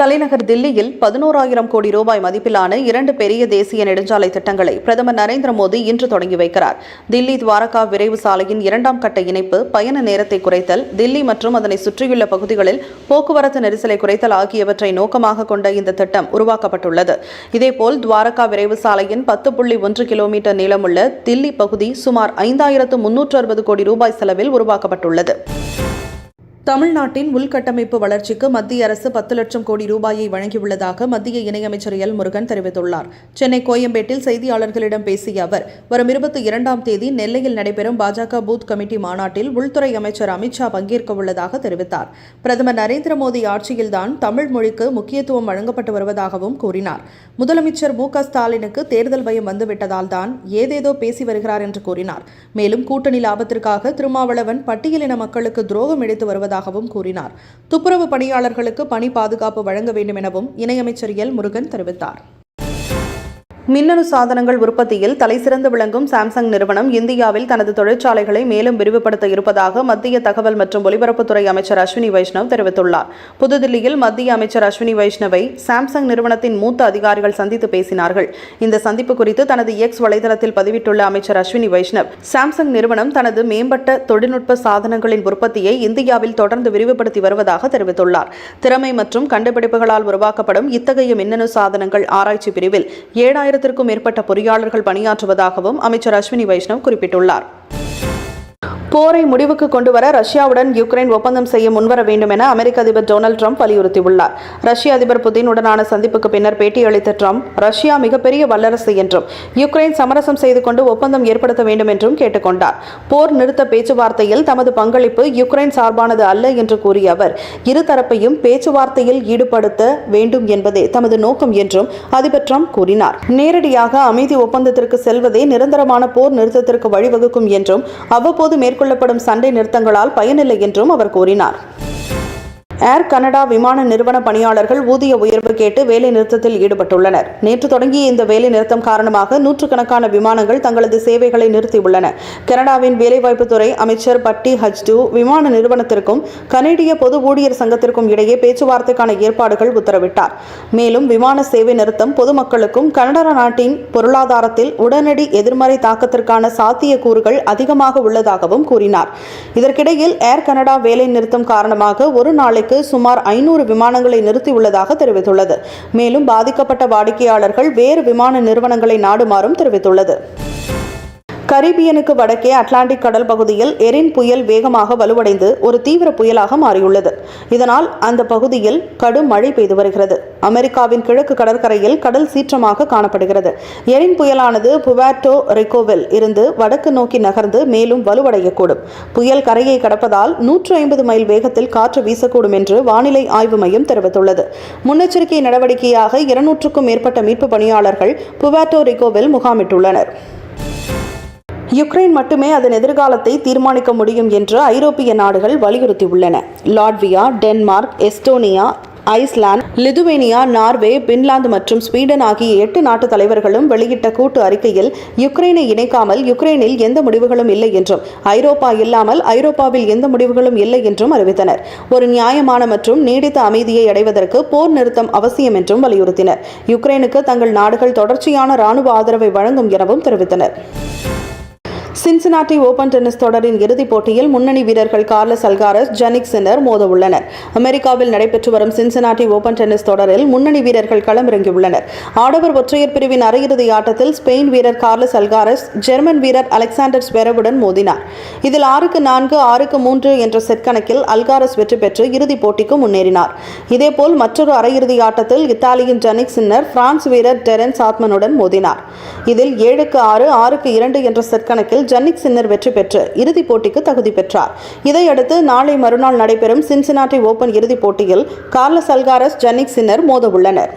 தலைநகர் தில்லியில் பதினோராயிரம் கோடி ரூபாய் மதிப்பிலான இரண்டு பெரிய தேசிய நெடுஞ்சாலை திட்டங்களை பிரதமர் நரேந்திர மோடி இன்று தொடங்கி வைக்கிறார். தில்லி துவாரகா விரைவு சாலையின் இரண்டாம் கட்ட இணைப்பு பயண நேரத்தை குறைத்தல் தில்லி மற்றும் அதனை சுற்றியுள்ள பகுதிகளில் போக்குவரத்து நெரிசலை குறைத்தல் ஆகியவற்றை நோக்கமாக கொண்ட இந்த திட்டம் உருவாக்கப்பட்டுள்ளது. இதேபோல் துவாரகா விரைவு சாலையின் பத்து புள்ளி ஒன்று கிலோமீட்டர் நீளமுள்ள தில்லி பகுதி சுமார் ஐந்தாயிரத்து முன்னூற்று அறுபது கோடி ரூபாய் செலவில் உருவாக்கப்பட்டுள்ளது. தமிழ்நாட்டின் உள்கட்டமைப்பு வளர்ச்சிக்கு மத்திய அரசு பத்து லட்சம் கோடி ரூபாயை வழங்கியுள்ளதாக மத்திய இணையமைச்சர் எல் முருகன் தெரிவித்துள்ளார். சென்னை கோயம்பேட்டில் செய்தியாளர்களிடம் பேசிய அவர் வரும் இருபத்தி இரண்டாம் தேதி நெல்லையில் நடைபெறும் பாஜக பூத் கமிட்டி மாநாட்டில் உள்துறை அமைச்சர் அமித்ஷா பங்கேற்க உள்ளதாக தெரிவித்தார். பிரதமர் நரேந்திர மோடி ஆட்சியில்தான் தமிழ் மொழிக்கு முக்கியத்துவம் வழங்கப்பட்டு வருவதாகவும் கூறினார். முதலமைச்சர் மு ஸ்டாலினுக்கு தேர்தல் பயம் வந்துவிட்டதால் தான் ஏதேதோ பேசி வருகிறார் என்று கூறினார். மேலும் கூட்டணி லாபத்திற்காக திருமாவளவன் பட்டியலின மக்களுக்கு துரோகம் இழைத்து வருவதாகவும் கூறினார். துப்புரவு பணியாளர்களுக்கு பணி பாதுகாப்பு வழங்க வேண்டும் எனவும் இணையமைச்சர் எல். முருகன் தெரிவித்தார். மின்னணு சாதனங்கள் உற்பத்தியில் தலைசிறந்து விளங்கும் சாம்சங் நிறுவனம் இந்தியாவில் தனது தொழிற்சாலைகளை மேலும் விரிவுபடுத்த இருப்பதாக மத்திய தகவல் மற்றும் ஒலிபரப்புத்துறை அமைச்சர் அஸ்வினி வைஷ்ணவ் தெரிவித்துள்ளார். புதுதில்லியில் மத்திய அமைச்சர் அஸ்வினி வைஷ்ணவை சாம்சங் நிறுவனத்தின் மூத்த அதிகாரிகள் சந்தித்து பேசினார்கள். இந்த சந்திப்பு குறித்து தனது எக்ஸ் வலைதளத்தில் பதிவிட்டுள்ள அமைச்சர் அஸ்வினி வைஷ்ணவ் சாம்சங் நிறுவனம் தனது மேம்பட்ட தொழில்நுட்ப சாதனங்களின் உற்பத்தியை இந்தியாவில் தொடர்ந்து விரிவுபடுத்தி வருவதாக தெரிவித்துள்ளார். திறமை மற்றும் கண்டுபிடிப்புகளால் உருவாக்கப்படும் இத்தகைய மின்னணு சாதனங்கள் ஆராய்ச்சி பிரிவில் ஏழாயிரம் ஆயிரத்திற்கும் மேற்பட்ட பொறியாளர்கள் பணியாற்றுவதாகவும் அமைச்சர் அஸ்வினி வைஷ்ணவ் குறிப்பிட்டுள்ளார். போரை முடிவுக்கு கொண்டு வர ரஷ்யாவுடன் யுக்ரைன் ஒப்பந்தம் செய்ய முன்வர வேண்டும் என அமெரிக்க அதிபர் டொனால்டு ட்ரம்ப் வலியுறுத்தியுள்ளார். ரஷ்ய அதிபர் புதினுடனான சந்திப்புக்கு பின்னர் பேட்டியளித்த ட்ரம்ப் ரஷ்யா மிகப்பெரிய வல்லரசு என்றும் யுக்ரைன் சமரசம் செய்து கொண்டு ஒப்பந்தம் ஏற்படுத்த வேண்டும் என்றும் கேட்டுக்கொண்டார். போர் நிறுத்த பேச்சுவார்த்தையில் தமது பங்களிப்பு யுக்ரைன் சார்பானது அல்ல என்று கூறிய அவர் இருதரப்பையும் பேச்சுவார்த்தையில் ஈடுபடுத்த வேண்டும் என்பதே தமது நோக்கம் என்றும் அதிபர் ட்ரம்ப் கூறினார். நேரடியாக அமைதி ஒப்பந்தத்திற்கு செல்வதே நிரந்தரமான போர் நிறுத்தத்திற்கு வழிவகுக்கும் என்றும் அவ்வப்போது மேற்கொள்ளப்படும் சண்டை நிறுத்தங்களால் பயனில்லை என்றும் அவர் கூறினார். ஏர் கனடா விமான நிறுவன பணியாளர்கள் ஊதிய உயர்வு கேட்டு வேலை நிறுத்தத்தில் ஈடுபட்டுள்ளனர். நேற்று தொடங்கிய இந்த வேலை நிறுத்தம் காரணமாக நூற்றுக்கணக்கான விமானங்கள் தங்களது சேவைகளை நிறுத்தியுள்ளன. கனடாவின் வேலைவாய்ப்புத்துறை அமைச்சர் பட்டி ஹஜ்டு விமான நிறுவனத்திற்கும் கனேடிய பொது ஊழியர் சங்கத்திற்கும் இடையே பேச்சுவார்த்தைக்கான ஏற்பாடுகள் உத்தரவிட்டார். மேலும் விமான சேவை நிறுத்தம் பொதுமக்களுக்கும் கனடா நாட்டின் பொருளாதாரத்தில் உடனடி எதிர்மறை தாக்கத்திற்கான சாத்தியக்கூறுகள் அதிகமாக உள்ளதாகவும் கூறினார். இதற்கிடையில் ஏர் கனடா வேலை நிறுத்தம் காரணமாக ஒரு நாளைக்கு நாளுக்கு சுமார் ஐநூறு விமானங்களை நிறுத்தியுள்ளதாக தெரிவித்துள்ளது. மேலும் பாதிக்கப்பட்ட வாடிக்கையாளர்கள் வேறு விமான நிறுவனங்களை நாடுமாறும் தெரிவித்துள்ளது. கரீபியனுக்கு வடக்கே அட்லாண்டிக் கடல் பகுதியில் எரின் புயல் வேகமாக வலுவடைந்து ஒரு தீவிர புயலாக மாறியுள்ளது. இதனால் அந்த பகுதியில் கடும் மழை பெய்து வருகிறது. அமெரிக்காவின் கிழக்கு கடற்கரையில் கடல் சீற்றமாக காணப்படுகிறது. எரின் புயலானது புவாட்டோ ரிகோவில் இருந்து வடக்கு நோக்கி நகர்ந்து மேலும் வலுவடையக்கூடும். புயல் கரையை கடப்பதால் நூற்று ஐம்பது மைல் வேகத்தில் காற்று வீசக்கூடும் என்று வானிலை ஆய்வு மையம் தெரிவித்துள்ளது. முன்னெச்சரிக்கை நடவடிக்கையாக இருநூற்றுக்கும் மேற்பட்ட மீட்பு பணியாளர்கள் புவேட்டோ ரிகோவில் முகாமிட்டுள்ளனர். யுக்ரைன் மட்டுமே அதன் எதிர்காலத்தை தீர்மானிக்க முடியும் என்று ஐரோப்பிய நாடுகள் வலியுறுத்தியுள்ளன. Latvia Denmark Estonia Iceland Lithuania Norway Finland மற்றும் ஸ்வீடன் ஆகிய எட்டு நாட்டு தலைவர்களும் வெளியிட்ட கூட்டு அறிக்கையில் யுக்ரைனை இணைக்காமல் யுக்ரைனில் எந்த முடிவுகளும் இல்லை என்றும் ஐரோப்பா இல்லாமல் ஐரோப்பாவில் எந்த முடிவுகளும் இல்லை என்றும் அறிவித்தனர். ஒரு நியாயமான மற்றும் நீடித்த அமைதியை அடைவதற்கு போர் நிறுத்தம் அவசியம் என்றும் வலியுறுத்தினர். யுக்ரைனுக்கு தங்கள் நாடுகள் தொடர்ச்சியான ராணுவ ஆதரவை வழங்கும் எனவும் தெரிவித்தனர். சின்சினாட்டி ஓபன் டென்னிஸ் தொடரின் இறுதிப் போட்டியில் முன்னணி வீரர்கள் கார்லஸ் அல்காரஸ் ஜனிக் சின்னர் மோத உள்ளனர் அமெரிக்காவில் நடைபெற்று வரும் சின்சினாட்டி ஓபன் டென்னிஸ் தொடரில் முன்னணி வீரர்கள் களமிறங்கியுள்ளனர். ஆடவர் ஒற்றையர் பிரிவின் அரையிறுதி ஆட்டத்தில் ஸ்பெயின் வீரர் கார்லஸ் அல்காரஸ் ஜெர்மன் வீரர் அலெக்சாண்டர் ஸ்வெரவுடன் மோதினார். இதில் ஆறுக்கு நான்கு ஆறுக்கு மூன்று என்ற செட் கணக்கில் அல்காரஸ் வெற்றி பெற்று இறுதிப் போட்டிக்கு முன்னேறினார். இதேபோல் மற்றொரு அரையிறுதி ஆட்டத்தில் இத்தாலியின் ஜனிக் சின்னர் பிரான்ஸ் வீரர் டெரன் சாத்மனுடன் மோதினார். இதில் ஏழுக்கு ஆறு ஆறுக்கு இரண்டு என்ற செட் கணக்கில் ஜன்னிக் சின்னர் வெற்றி பெற்று இறுதிப் போட்டிக்கு தகுதி பெற்றார். இதையடுத்து நாளை மறுநாள் நடைபெறும் சின்சினாட்டி ஓபன் இறுதிப் போட்டியில் கார்லஸ் அல்காரஸ் ஜன்னிக் சின்னர் மோத உள்ளனர்